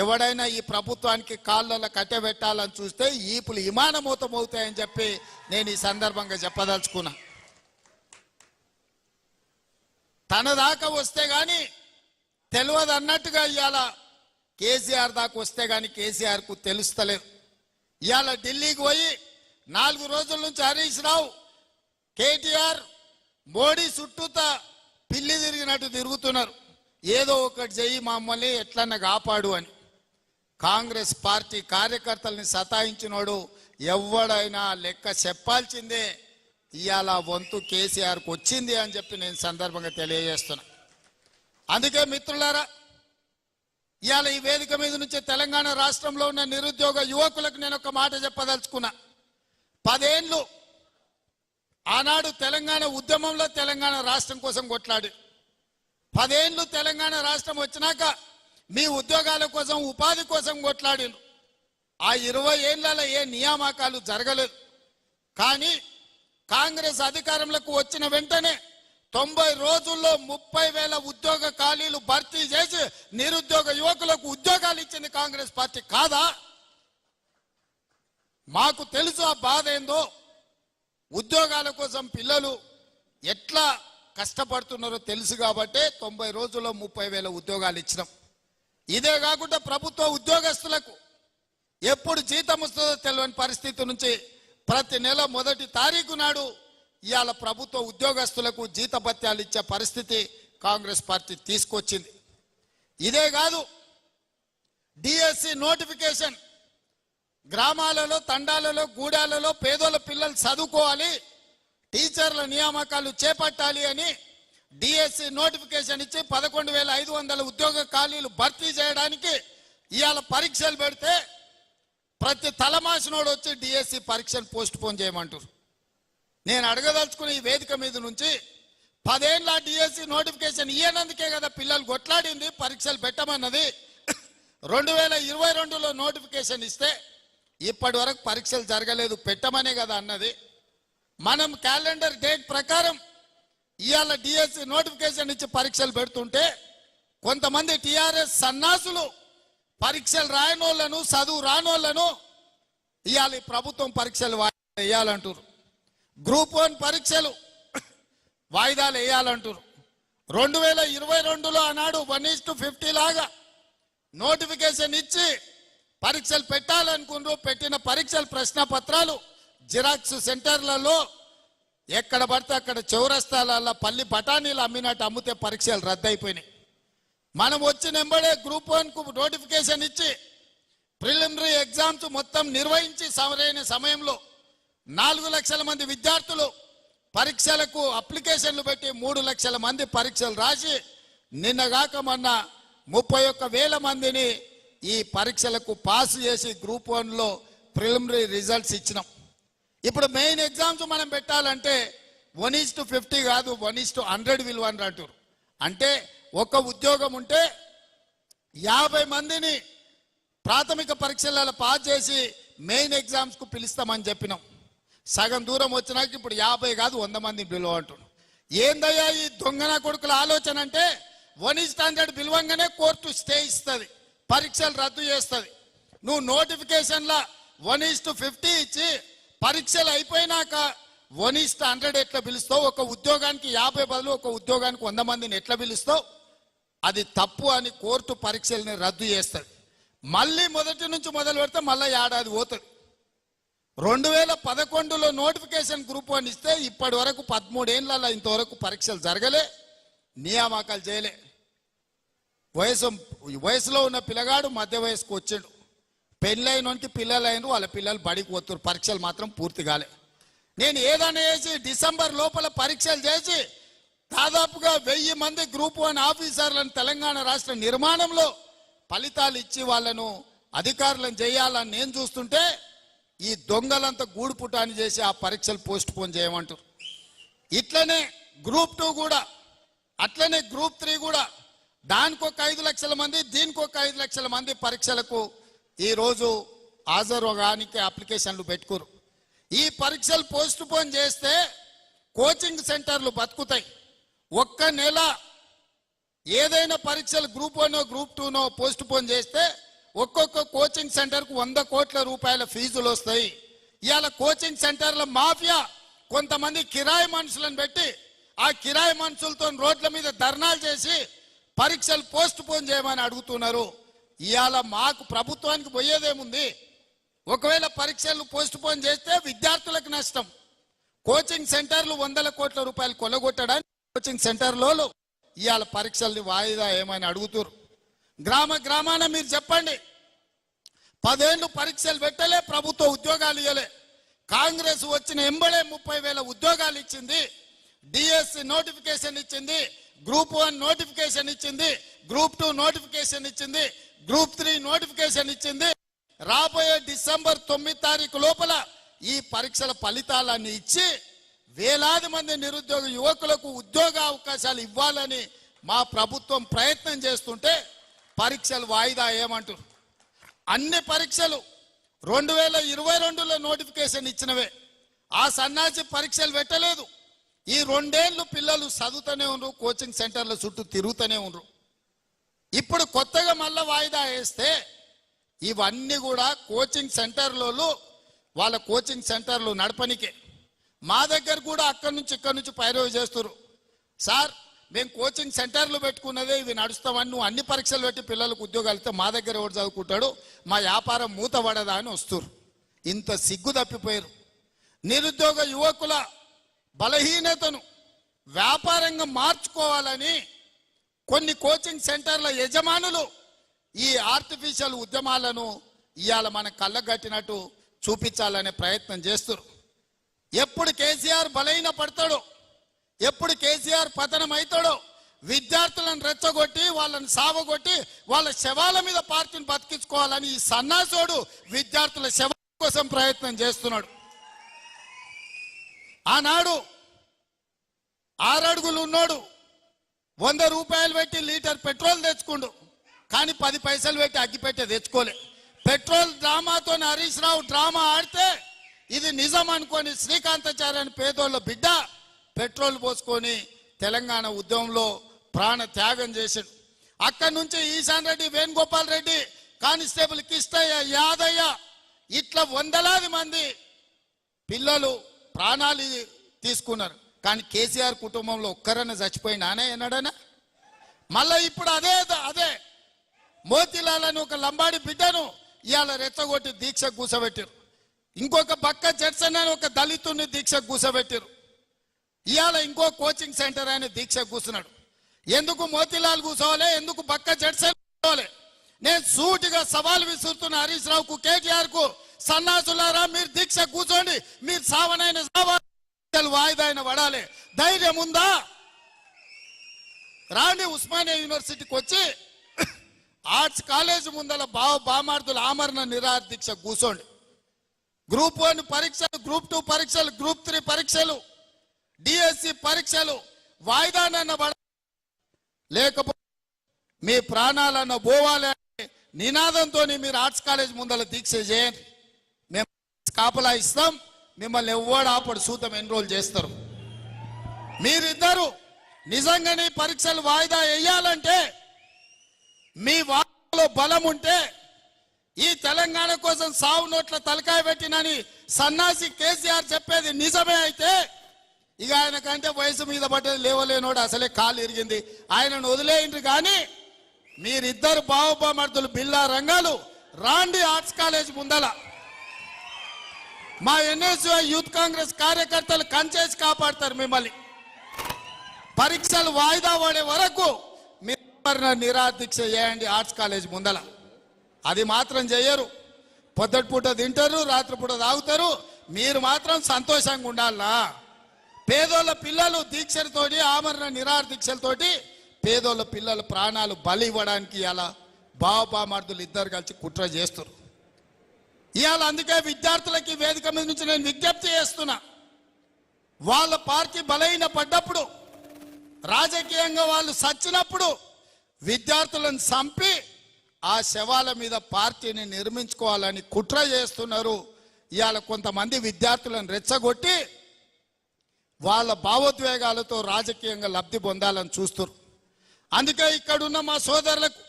ఎవడైనా ఈ ప్రభుత్వానికి కాళ్ళలో కట్టెబెట్టాలని చూస్తే ఈపులు ఇమానమూతమవుతాయని చెప్పి నేను ఈ సందర్భంగా చెప్పదలుచుకున్నా. తన దాకా వస్తే కానీ తెలియదు అన్నట్టుగా ఇవాళ కేసీఆర్ దాకా వస్తే కానీ కేసీఆర్కు తెలుస్తలేదు. ఇవాళ ఢిల్లీకి పోయి నాలుగు రోజుల నుంచి హరీష్ రావు కేటీఆర్ మోడీ చుట్టూతా పిల్లి తిరిగినట్టు తిరుగుతున్నారు. ఏదో ఒకటి చెయ్యి మమ్మల్ని ఎట్లన్నా కాపాడు అని. కాంగ్రెస్ పార్టీ కార్యకర్తల్ని సతాయించినోడు ఎవడైనా లెక్క చెప్పాల్సిందే. ఇవాళ వంతు కేసీఆర్కి వచ్చింది అని చెప్పి నేను సందర్భంగా తెలియజేస్తున్నా. అందుకే మిత్రులారా ఇవాళ ఈ వేదిక మీద నుంచి తెలంగాణ రాష్ట్రంలో ఉన్న నిరుద్యోగ యువకులకు నేను ఒక మాట చెప్పదలుచుకున్నా. పదేళ్ళు ఆనాడు తెలంగాణ ఉద్యమంలో తెలంగాణ రాష్ట్రం కోసం కొట్లాడి. పదేళ్ళు తెలంగాణ రాష్ట్రం వచ్చినాక మీ ఉద్యోగాల కోసం ఉపాధి కోసం కొట్లాడిను ఆ ఇరవై ఏళ్ళలో ఏ నియామకాలు జరగలేదు. కానీ కాంగ్రెస్ అధికారంలోకి వచ్చిన వెంటనే తొంభై రోజుల్లో ముప్పై వేల ఉద్యోగ ఖాళీలు భర్తీ చేసి నిరుద్యోగ యువకులకు ఉద్యోగాలు ఇచ్చింది కాంగ్రెస్ పార్టీ కాదా? మాకు తెలుసు ఆ బాధ ఏందో. ఉద్యోగాల కోసం పిల్లలు ఎట్లా కష్టపడుతున్నారో తెలుసు కాబట్టే తొంభై రోజుల్లో ముప్పై వేల ఉద్యోగాలు ఇచ్చినాం. ఇదే కాకుండా ప్రభుత్వ ఉద్యోగస్తులకు ఎప్పుడు జీతం వస్తుందో తెలియని పరిస్థితి నుంచి ప్రతి నెల మొదటి తారీఖు నాడు ఇవాళ ప్రభుత్వ ఉద్యోగస్తులకు జీతభత్యాలు ఇచ్చే పరిస్థితి కాంగ్రెస్ పార్టీ తీసుకొచ్చింది. ఇదే కాదు డిఎస్సి నోటిఫికేషన్ గ్రామాలలో తండాలలో గూడాలలో పేదోళ్ళ పిల్లలు చదువుకోవాలి టీచర్ల నియామకాలు చేపట్టాలి అని డిఎస్సి నోటిఫికేషన్ ఇచ్చి పదకొండు వేల ఐదు వందల ఉద్యోగ ఖాళీలు భర్తీ చేయడానికి ఇవాళ పరీక్షలు పెడితే ప్రతి తలమాసినోడు వచ్చి డిఎస్సి పరీక్షను పోస్ట్ పోన్ చేయమంటారు. నేను అడగదలుచుకుని ఈ వేదిక మీద నుంచి పదేళ్ళ డిఎస్సి నోటిఫికేషన్ ఇయ్యనందుకే కదా పిల్లలు కొట్లాడింది పరీక్షలు పెట్టమన్నది. రెండు వేల ఇరవై రెండులో నోటిఫికేషన్ ఇస్తే ఇప్పటి వరకు పరీక్షలు జరగలేదు పెట్టమనే కదా అన్నది. మనం క్యాలెండర్ డేట్ ప్రకారం ఇవాళ డిఎస్సి నోటిఫికేషన్ ఇచ్చి పరీక్షలు పెడుతుంటే కొంతమంది టిఆర్ఎస్ సన్నాసులు పరీక్షలు రాయనోళ్ళను చదువు రానోళ్ళను ఇవాళ ప్రభుత్వం పరీక్షలు వాయిదా వేయాలంటారు గ్రూప్ వన్ పరీక్షలు వాయిదాలు వేయాలంటారు రెండు వేల ఇరవై రెండులో ఆనాడు వన్ ఈస్ టు ఫిఫ్టీ లాగా నోటిఫికేషన్ ఇచ్చి పరీక్షలు పెట్టాలనుకున్నారు పెట్టిన పరీక్షల ప్రశ్న పత్రాలు జిరాక్స్ సెంటర్లలో ఎక్కడ పడితే అక్కడ చౌరస్తాలలో పల్లి బఠానీలు అమ్మినట్టు అమ్మితే పరీక్షలు రద్దయిపోయినాయి. మనం వచ్చిన ఎంబడే గ్రూప్ వన్కు నోటిఫికేషన్ ఇచ్చి ప్రిలిమినరీ ఎగ్జామ్స్ మొత్తం నిర్వహించి సరైన సమయంలో నాలుగు లక్షల మంది విద్యార్థులు పరీక్షలకు అప్లికేషన్లు పెట్టి మూడు లక్షల మంది పరీక్షలు రాసి నిన్నగాక మొన్న ముప్పై ఒక్క వేల మందిని ఈ పరీక్షలకు పాస్ చేసి గ్రూప్ వన్లో ప్రిలిమినరీ రిజల్ట్స్ ఇచ్చినాం. ఇప్పుడు మెయిన్ ఎగ్జామ్స్ మనం పెట్టాలంటే వన్ ఈస్ టు ఫిఫ్టీ కాదు వన్ ఈస్ టు హండ్రెడ్ విలువ అని అంటారు అంటే ఒక ఉద్యోగం ఉంటే యాభై మందిని ప్రాథమిక పరీక్షలలో పాస్ చేసి మెయిన్ ఎగ్జామ్స్కు పిలుస్తామని చెప్పినాం. సగం దూరం వచ్చినాక ఇప్పుడు యాభై కాదు వంద మంది పిలువ అంటున్నాం ఏందయ్యా ఈ దొంగన కొడుకుల ఆలోచన అంటే వన్ ఈస్ హండ్రెడ్ పిలవంగానే కోర్టు స్టే ఇస్తుంది పరీక్షలు రద్దు చేస్తుంది. నువ్వు నోటిఫికేషన్ల వన్ ఈస్ టు ఫిఫ్టీ ఇచ్చి పరీక్షలు అయిపోయినాక వన్ హండ్రెడ్ ఎట్లా పిలుస్తావు? ఒక ఉద్యోగానికి యాభై బదులు ఒక ఉద్యోగానికి వంద మందిని ఎట్లా పిలుస్తావు? అది తప్పు అని కోర్టు పరీక్షల్ని రద్దు చేస్తుంది మళ్ళీ మొదటి నుంచి మొదలు పెడితే మళ్ళీ ఏడాది పోతుంది రెండు వేల పదకొండులో నోటిఫికేషన్ గ్రూప్ వన్ ఇస్తే ఇప్పటి వరకు పదమూడేళ్ళ ఇంతవరకు పరీక్షలు జరగలే నియామకాలు చేయలే. వయసు వయసులో ఉన్న పిల్లగాడు మధ్య వయసుకు వచ్చాడు. పెళ్ళైనోనికి పిల్లలు అయిన వాళ్ళ పిల్లలు బడికి పోతున్నారు పరీక్షలు మాత్రం పూర్తి కాలే. నేను ఏదైనా చేసి డిసెంబర్ లోపల పరీక్షలు చేసి దాదాపుగా వెయ్యి మంది గ్రూప్ వన్ ఆఫీసర్లను తెలంగాణ రాష్ట్ర నిర్మాణంలో ఫలితాలు ఇచ్చి వాళ్ళను అధికారులను చేయాలని నేను చూస్తుంటే ఈ దొంగలంతా గూడుపుటాన్ని చేసి ఆ పరీక్షలు పోస్ట్ పోన్ చేయమంటారు. ఇట్లనే గ్రూప్ టూ కూడా అట్లనే గ్రూప్ త్రీ కూడా దానికి ఒక ఐదు లక్షల మంది దీనికి ఒక ఐదు లక్షల మంది పరీక్షలకు ఈరోజు హాజరుగానికి అప్లికేషన్లు పెట్టుకోరు. ఈ పరీక్షలు పోస్ట్ పోన్ చేస్తే కోచింగ్ సెంటర్లు బతుకుతాయి. ఒక్క నెల ఏదైనా పరీక్షలు గ్రూప్ వన్ గ్రూప్ టూనో పోస్ట్ పోన్ చేస్తే ఒక్కొక్క కోచింగ్ సెంటర్కు వంద కోట్ల రూపాయల ఫీజులు వస్తాయి. ఇవాళ కోచింగ్ సెంటర్ల మాఫియా కొంతమంది కిరాయి మనుషులను పెట్టి ఆ కిరాయి మనుషులతో రోడ్ల మీద ధర్నాలు చేసి పరీక్షలు పోస్ట్ పోన్ చేయమని అడుగుతున్నారు. ఇవాళ మాకు ప్రభుత్వానికి పోయేదేముంది? ఒకవేళ పరీక్షలు పోస్ట్ పోన్ చేస్తే విద్యార్థులకు నష్టం. కోచింగ్ సెంటర్లు వందల కోట్ల రూపాయలు కొలగొట్టడానికి కోచింగ్ సెంటర్లలో ఇవాళ పరీక్షల్ని వాయిదా ఏమని అడుగుతారు గ్రామ గ్రామాన మీరు చెప్పండి. పదేళ్ళు పరీక్షలు పెట్టలే ప్రభుత్వ ఉద్యోగాలు ఇవ్వలే కాంగ్రెస్ వచ్చిన ఎంబడే ముప్పై వేల ఉద్యోగాలు ఇచ్చింది. డిఎస్సి నోటిఫికేషన్ ఇచ్చింది. గ్రూప్ వన్ నోటిఫికేషన్ ఇచ్చింది. గ్రూప్ టూ నోటిఫికేషన్ ఇచ్చింది. గ్రూప్ త్రీ నోటిఫికేషన్ ఇచ్చింది. రాబోయే డిసెంబర్ తొమ్మిది తారీఖు లోపల ఈ పరీక్షల ఫలితాలన్నీ ఇచ్చి వేలాది మంది నిరుద్యోగ యువకులకు ఉద్యోగ అవకాశాలు ఇవ్వాలని మా ప్రభుత్వం ప్రయత్నం చేస్తుంటే పరీక్షలు వాయిదా ఏమంటారు? అన్ని పరీక్షలు రెండు వేల ఇరవై రెండులో నోటిఫికేషన్ ఇచ్చినవే. ఆ సన్నాసి పరీక్షలు పెట్టలేదు. ఈ రెండేళ్ళు పిల్లలు చదువుతూనే ఉండరు కోచింగ్ సెంటర్ల చుట్టూ తిరుగుతూనే ఉండరు. ఇప్పుడు కొత్తగా మళ్ళీ వాయిదా వేస్తే ఇవన్నీ కూడా కోచింగ్ సెంటర్లలో వాళ్ళ కోచింగ్ సెంటర్లు నడపనికే. మా దగ్గర కూడా అక్కడి నుంచి ఇక్కడి నుంచి పైరవి చేస్తారు సార్ మేము కోచింగ్ సెంటర్లు పెట్టుకున్నదే ఇవి నడుస్తామని నువ్వు అన్ని పరీక్షలు పెట్టి పిల్లలకు ఉద్యోగాలు ఇస్తే మా దగ్గర ఎవరు చదువుకుంటాడు? మా వ్యాపారం మూత పడదా అని వస్తారు ఇంత సిగ్గు తప్పిపోయారు. నిరుద్యోగ యువకుల బలహీనతను వ్యాపారంగా మార్చుకోవాలని కొన్ని కోచింగ్ సెంటర్ల యజమానులు ఈ ఆర్టిఫిషియల్ ఉద్యమాలను ఇవాళ మన కళ్ళగట్టినట్టు చూపించాలనే ప్రయత్నం చేస్తారు. ఎప్పుడు కేసీఆర్ బలహీన పడతాడో ఎప్పుడు కేసీఆర్ పతనం అవుతాడో విద్యార్థులను రెచ్చగొట్టి వాళ్ళని సావగొట్టి వాళ్ళ శవాల మీద పార్టీని బతికించుకోవాలని ఈ సన్నాసోడు విద్యార్థుల శవాల కోసం ప్రయత్నం చేస్తున్నాడు. ఆనాడు ఆరడుగులు ఉన్నాడు. వంద రూపాయలు పెట్టి లీటర్ పెట్రోల్ తెచ్చుకుండు. కానీ పది పైసలు పెట్టి అగ్గిపెట్టే తెచ్చుకోలే. పెట్రోల్ డ్రామాతో హరీష్ రావు డ్రామా ఆడితే ఇది నిజం అనుకొని శ్రీకాంతాచార్య అని పేదోళ్ళ బిడ్డ పెట్రోల్ పోసుకొని తెలంగాణ ఉద్యమంలో ప్రాణ త్యాగం చేశాడు. అక్కడి నుంచి ఈశాన్ రెడ్డి వేణుగోపాల్ రెడ్డి కానిస్టేబుల్ కిష్టయ్య యాదయ్య ఇట్లా వందలాది మంది పిల్లలు ప్రాణాలు తీసుకున్నారు. కానీ కేసీఆర్ కుటుంబంలో ఒక్కరన్నా చచ్చిపోయినానే అన్నాడనా మళ్ళా ఇప్పుడు అదే అదే. మోతిలాల్ అని ఒక లంబాడి బిడ్డను ఇవాళ రెచ్చగొట్టి దీక్ష కూసబెట్టారు. ఇంకొక పక్క జడ్సన్ అని ఒక దళితుని దీక్ష కూసబెట్టారు. ఇవాళ ఇంకో కోచింగ్ సెంటర్ ఆయన దీక్ష కూర్చున్నాడు ఎందుకు మోతిలాల్ కూర్చోవాలి ఎందుకు పక్క జడ్సన్ కూర్చోవాలి నేను సూటిగా సవాల్ విసురుతున్న హరీష్ రావుకు కేటీఆర్కు సన్నాసులారా మీరు దీక్ష కూర్చోండి మీరు సావనైన సావాలి వాయిదా అయిన పడాలి. ధైర్యం ఉందా? రాణి ఉస్మానియా యూనివర్సిటీకి వచ్చి ఆర్ట్స్ కాలేజ్ ముందల బావ బామార్థుల ఆమరణ నిరాహార దీక్ష కూర్చోండి గ్రూప్ వన్ పరీక్షలు గ్రూప్ టూ పరీక్షలు గ్రూప్ త్రీ పరీక్షలు డిఎస్సి పరీక్షలు వాయిదానన్న పడ లేకపోతే మీ ప్రాణాలన్న పోవాలి అనే నినాదంతో మీరు ఆర్ట్స్ కాలేజ్ ముందల దీక్ష చేయండి. మేము కాపలా ఇస్తాం. మిమ్మల్ని ఎవ్వడు ఆపడు సూతం ఎన్రోల్ చేస్తారు? మీరిద్దరు నిజంగానే పరీక్షలు వాయిదా వేయాలంటే మీ వాటిలో బలం ఉంటే ఈ తెలంగాణ కోసం సావు నోట్ల తలకాయ పెట్టినని సన్నాసి కేసీఆర్ చెప్పేది నిజమే అయితే ఇక ఆయన కంటే వయసు మీద పట్టేది లేవలేనోడు అసలే కాలు ఇరిగింది. ఆయనను వదిలేయండి కానీ మీరిద్దరు బావబామర్దులు బిల్లా రంగాలు రాండి ఆర్ట్స్ కాలేజ్ ముందల. మా ఎన్ఎస్యు యూత్ కాంగ్రెస్ కార్యకర్తలు కంచేసి కాపాడతారు మిమ్మల్ని. పరీక్షలు వాయిదా పడే వరకు మీరు నిరాదీక్ష చేయండి ఆర్ట్స్ కాలేజ్ ముందల. అది మాత్రం చేయరు. పొద్దుటి పూట తింటారు రాత్రిపూట తాగుతారు. మీరు మాత్రం సంతోషంగా ఉండాలా? పేదోళ్ళ పిల్లలు దీక్షలతోటి ఆమరణ నిరాహార దీక్షలతోటి పేదోళ్ళ పిల్లల ప్రాణాలు బలి ఇవ్వడానికి అలా బావ బామర్దులు ఇద్దరు కలిసి కుట్ర చేస్తారు ఇవాళ అందుకే విద్యార్థులకి వేదిక మీద నుంచి నేను విజ్ఞప్తి చేస్తున్నా. వాళ్ళ పార్టీ బలహీన పడ్డప్పుడు రాజకీయంగా వాళ్ళు సచ్చినప్పుడు విద్యార్థులను చంపి ఆ శవాల మీద పార్టీని నిర్మించుకోవాలని కుట్ర చేస్తున్నారు. ఇవాళ కొంతమంది విద్యార్థులను రెచ్చగొట్టి వాళ్ళ భావోద్వేగాలతో రాజకీయంగా లబ్ధి పొందాలని చూస్తున్నారు అందుకే ఇక్కడున్న మా సోదరులకు